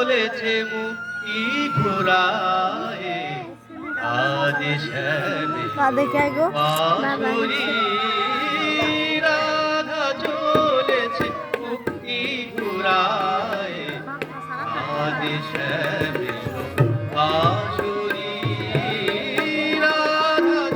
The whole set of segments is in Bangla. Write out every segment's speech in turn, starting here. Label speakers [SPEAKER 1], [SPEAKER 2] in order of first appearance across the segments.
[SPEAKER 1] চলেছে মুক্তি ঘোরায় আজ শ্যামে বাঁশুরি রাধা চলেছে মুক্তি ঘোরায় আজ শ্যামে বাঁশুরি রাধা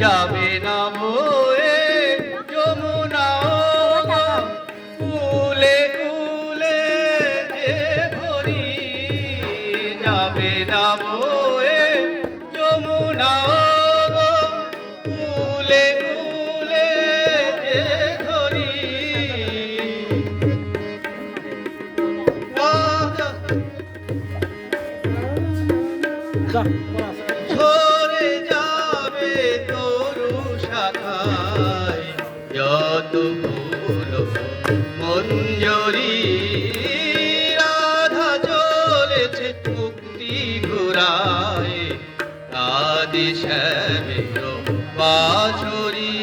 [SPEAKER 1] যাবে না বয়ে, যমুনা গো। কুলে যে ভরি যাবে না বয়ে, যমুনা কুলে যে ধরি রাধা মঞ্জরি রাধা চলেছে মুক্তি ঘুরায়। আদি শ্যামের বাঁশরি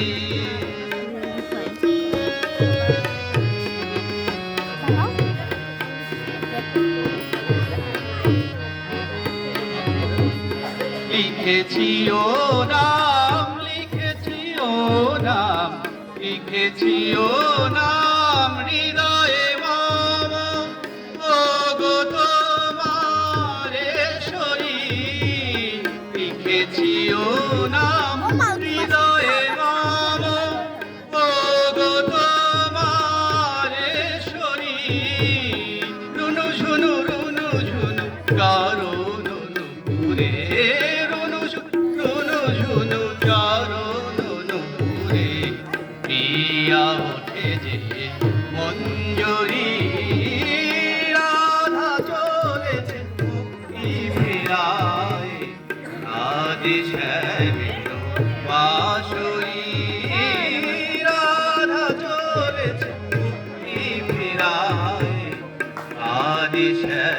[SPEAKER 1] লিখেছি ও নাম লিখেছি ও নাম। লিখেছি ও নাম হৃদয়ে মামা। ও গো তোমারে শরীর লিখেছি ও নাম হৃদয়ে মামা। ও গো তোমারে শরীর রুনু ঝুনু রুনু ঝুনু কারও নুনু পুরে প্রিয়া ওঠে যে মঞ্জরি। রাধা চলেছে, মুক্তি ফেরায়। আদি শ্যামের বাঁশরি। রাধা চলেছে, মুক্তি ফেরায়। আদি শ্যামের